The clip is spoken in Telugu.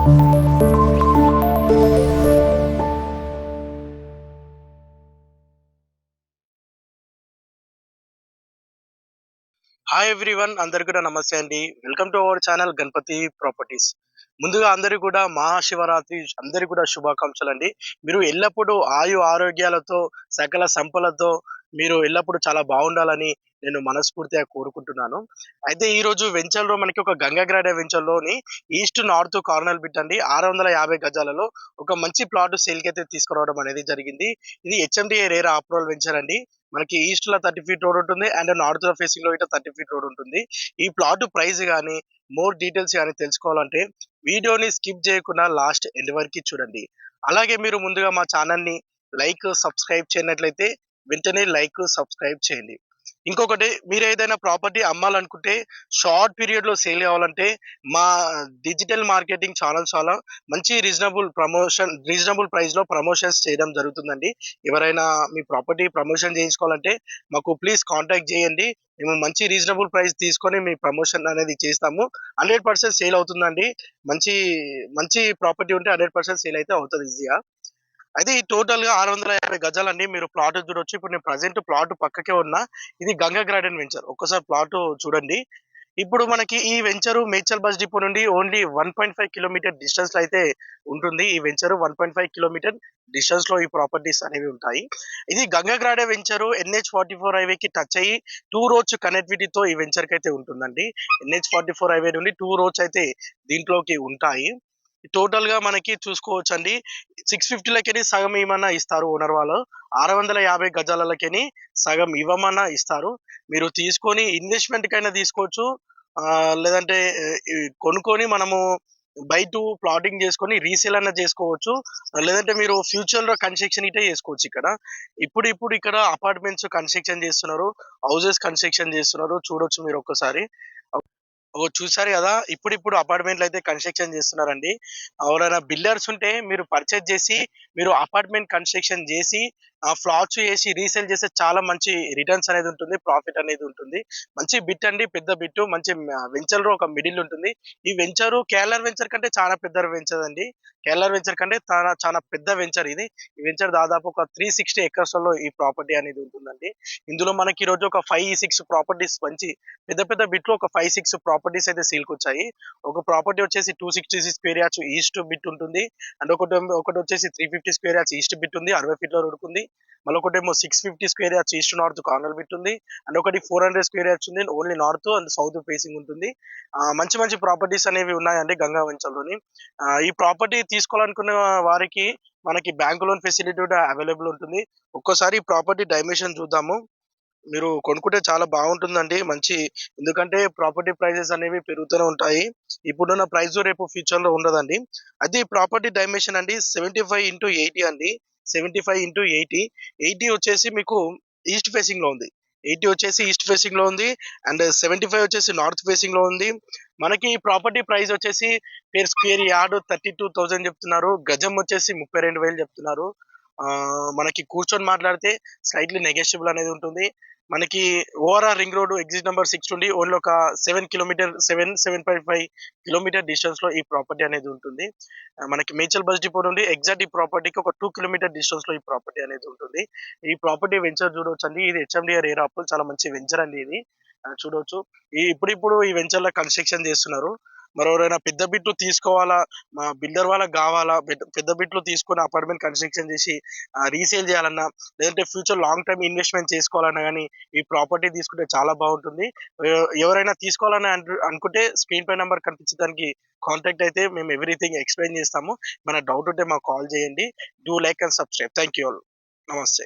హాయ్ ఎవ్రీవన్ అందరికి కూడా నమస్తే అండి. Welcome to our channel Ganapathi properties ముందుగా అందరికీ కూడా మహాశివరాత్రి అందరికీ కూడా శుభాకాంక్షలు అండి. మీరు ఎల్లప్పుడూ ఆయు ఆరోగ్యాలతో సకల సంపలతో మీరు ఎల్లప్పుడూ చాలా బాగుండాలని నేను మనస్ఫూర్తిగా కోరుకుంటున్నాను. అయితే ఈ రోజు వెంచర్లో మనకి ఒక గంగాగ్రాడ వెంచర్లోని ఈస్ట్ నార్త్ కార్నర్ బిట్ అండి. ఆరు వందల యాభై గజాలలో ఒక మంచి ప్లాట్ సేల్కి అయితే తీసుకురావడం అనేది జరిగింది. ఇది హెచ్ఎండిఏ రేరా అప్రూవల్ వెంచర్ అండి. మనకి ఈస్ట్లో థర్టీ ఫీట్ రోడ్ ఉంటుంది. అండ్ నార్త్లో ఫేసింగ్లో ఇట్లా థర్టీ ఫీట్ రోడ్ ఉంటుంది. ఈ ప్లాట్ ప్రైస్ కానీ మోర్ డీటెయిల్స్ కానీ తెలుసుకోవాలంటే వీడియోని స్కిప్ చేయకుండా లాస్ట్ ఎండ్ వరకు చూడండి. అలాగే మీరు ముందుగా మా ఛానల్ని లైక్ సబ్స్క్రైబ్ చేయనట్లయితే వెంటనే లైక్ సబ్స్క్రైబ్ చేయండి. ఇంకొకటి మీరు ఏదైనా ప్రాపర్టీ అమ్మాలనుకుంటే షార్ట్ పీరియడ్లో సేల్ కావాలంటే మా డిజిటల్ మార్కెటింగ్ ఛానల్ చాలా మంచి రీజనబుల్ ప్రమోషన్ రీజనబుల్ ప్రైస్లో ప్రమోషన్స్ చేయడం జరుగుతుందండి. ఎవరైనా మీ ప్రాపర్టీ ప్రమోషన్ చేయించుకోవాలంటే మాకు ప్లీజ్ కాంటాక్ట్ చేయండి. మేము మంచి రీజనబుల్ ప్రైస్ తీసుకొని మీ ప్రమోషన్ అనేది చేస్తాము. హండ్రెడ్ పర్సెంట్ సేల్ అవుతుందండి. మంచి మంచి ప్రాపర్టీ ఉంటే హండ్రెడ్ పర్సెంట్ సేల్ అయితే అవుతుంది ఈజీగా. అయితే ఈ టోటల్గా ఆరు వందల యాభై గజాలండి. మీరు ప్లాట్ చూడొచ్చు. ఇప్పుడు నేను ప్రజెంట్ ప్లాట్ పక్కకే ఉన్నా. ఇది గంగా గార్డెన్ వెంచర్. ఒక్కసారి ప్లాట్ చూడండి. ఇప్పుడు మనకి ఈ వెంచర్ మేచల్ బస్ డిపో నుండి only one point five kilometer డిస్టెన్స్లో అయితే ఉంటుంది. ఈ venture one point five kilometer డిస్టెన్స్లో ఈ ప్రాపర్టీస్ అనేవి ఉంటాయి. ఇది గంగగ్రాడే venture N H forty four highway కి టచ్ అయ్యి టూ రోడ్స్ కనెక్టివిటీతో ఈ వెంచర్కి అయితే ఉంటుందండి. N H forty four highway నుండి టూ రోడ్స్ అయితే దీంట్లోకి ఉంటాయి. టోటల్గా మనకి చూసుకోవచ్చు అండి సిక్స్ ఫిఫ్టీలకెని సగం ఇవ్వమన్నా ఇస్తారు ఓనర్ వాళ్ళు. ఆరు వందల యాభై గజాలకెని సగం ఇవ్వమన్నా ఇస్తారు. మీరు తీసుకొని ఇన్వెస్ట్మెంట్ కైనా తీసుకోవచ్చు. ఆ, లేదంటే కొనుక్కొని మనము బయట ప్లాటింగ్ చేసుకొని రీసేల్ అన్న చేసుకోవచ్చు. లేదంటే మీరు ఫ్యూచర్లో కన్స్ట్రక్షన్ ఇటే చేసుకోవచ్చు ఇక్కడ. ఇప్పుడు ఇప్పుడు ఇక్కడ అపార్ట్మెంట్స్ కన్స్ట్రక్షన్ చేస్తున్నారు. హౌసెస్ కన్స్ట్రక్షన్ చేస్తున్నారు. చూడొచ్చు మీరు ఒక్కసారి. ఓ చూసారు కదా ఇప్పుడు ఇప్పుడు అపార్ట్మెంట్లు అయితే కన్స్ట్రక్షన్ చేస్తున్నారండి. ఎవరైనా బిల్డర్స్ ఉంటే మీరు పర్చేజ్ చేసి మీరు అపార్ట్మెంట్ కన్స్ట్రక్షన్ చేసి ఫ్లాట్స్ చేసి రీసేల్ చేస్తే చాలా మంచి రిటర్న్స్ అనేది ఉంటుంది ప్రాఫిట్ అనేది ఉంటుంది. మంచి బిట్ అండి పెద్ద బిట్ మంచి వెంచర్లో ఒక మిడిల్ ఉంటుంది. ఈ వెంచర్ కేరళ వెంచర్ కంటే చాలా పెద్ద వెంచర్ అండి. కేరళ వెంచర్ కంటే చాలా చాలా పెద్ద వెంచర్ ఇది. ఈ వెంచర్ దాదాపు ఒక త్రీ సిక్స్టీ ఎకర్స్లో ఈ ప్రాపర్టీ అనేది ఉంటుందండి. ఇందులో మనకి ఈ రోజు ఒక ఫైవ్ సిక్స్ ప్రాపర్టీస్ మంచి పెద్ద పెద్ద బిట్లో ఒక ఫైవ్ సిక్స్ ప్రాపర్టీస్ అయితే సీల్కి వచ్చాయి. ఒక ప్రాపర్టీ వచ్చేసి two sixty six square east bit ఉంటుంది. అండ్ ఒకటి ఒకటి వచ్చేసి three fifty square yards east bit ఉంది అరవై ఫీట్లో ఉంది. మళ్ళీ ఒకటేమో six fifty square yards east north corner bit ఉంది. అండ్ ఒకటి ఫోర్ హండ్రెడ్ స్క్వేర్ యార్డ్స్ ఉంది only north and south facing ఉంటుంది. మంచి మంచి ప్రాపర్టీస్ అనేవి ఉన్నాయండి గంగా వెంచర్లోని ఈ ప్రాపర్టీ తీసుకోవాలనుకున్న వారికి మనకి బ్యాంక్ లోన్ ఫెసిలిటీ కూడా అవైలబుల్ ఉంటుంది. ఒక్కోసారి ప్రాపర్టీ డైమెన్షన్ చూద్దాము. మీరు కొనుక్కుంటే చాలా బాగుంటుందండి. మంచి ఎందుకంటే ప్రాపర్టీ ప్రైజెస్ అనేవి పెరుగుతూనే ఉంటాయి. ఇప్పుడున్న ప్రైస్ రేపు ఫ్యూచర్లో ఉండదండి. అది ప్రాపర్టీ డైమెన్షన్ అండి సెవెంటీ ఫైవ్ ఇంటూ ఎయిటీ అండి. Seventy five into eighty. Eighty వచ్చేసి మీకు ఈస్ట్ ఫేసింగ్లో ఉంది. ఎయిటీ వచ్చేసి ఈస్ట్ ఫేసింగ్లో ఉంది. అండ్ సెవెంటీ ఫైవ్ వచ్చేసి నార్త్ ఫేసింగ్లో ఉంది. మనకి ప్రాపర్టీ ప్రైస్ వచ్చేసి per square yard thirty two thousand చెప్తున్నారు. గజం వచ్చేసి ముప్పై రెండు వేలు చెప్తున్నారు. మనకి కూర్చొని మాట్లాడితే స్లైట్లీ నెగెషియబుల్ అనేది ఉంటుంది. మనకి overall ring road exit number six నుండి ఓన్లీ ఒక seven kilometre seven seven point five kilometre డిస్టెన్స్లో ఈ ప్రాపర్టీ అనేది ఉంటుంది. మనకి మేచల్ బస్ డిపో నుండి ఎగ్జాక్ట్ ఈ ప్రాపర్టీకి ఒక టూ కిలోమీటర్ డిస్టెన్స్లో ఈ ప్రాపర్టీ అనేది ఉంటుంది. ఈ ప్రాపర్టీ వెంచర్ చూడవచ్చు అండి ఇది హెచ్ఎండిఆర్ ఏర్ అప్పుల్ చాలా మంచి వెంచర్ అండి ఇది. చూడవచ్చు ఈ ఇప్పుడు ఇప్పుడు ఈ వెంచర్లో కన్స్ట్రక్షన్ చేస్తున్నారు. మరి ఎవరైనా పెద్ద బిట్లు తీసుకోవాలా? మా బిల్డర్ వాళ్ళకి కావాలా? పెద్ద- పెద్ద బిట్లు తీసుకొని అపార్ట్మెంట్ కన్స్ట్రక్షన్ చేసి రీసేల్ చేయాలన్నా లేదంటే ఫ్యూచర్ లాంగ్ టర్మ్ ఇన్వెస్ట్మెంట్ చేసుకోవాలన్నా కానీ ఈ ప్రాపర్టీ తీసుకుంటే చాలా బాగుంటుంది. ఎవరైనా తీసుకోవాలని అనుకుంటే స్క్రీన్ పై నెంబర్ కనిపించడానికి కాంటాక్ట్ అయితే మేము ఎవ్రీథింగ్ ఎక్స్ప్లెయిన్ చేస్తాము. మన డౌట్ ఉంటే మాకు కాల్ చేయండి. Do like and subscribe. Thank you all. నమస్తే.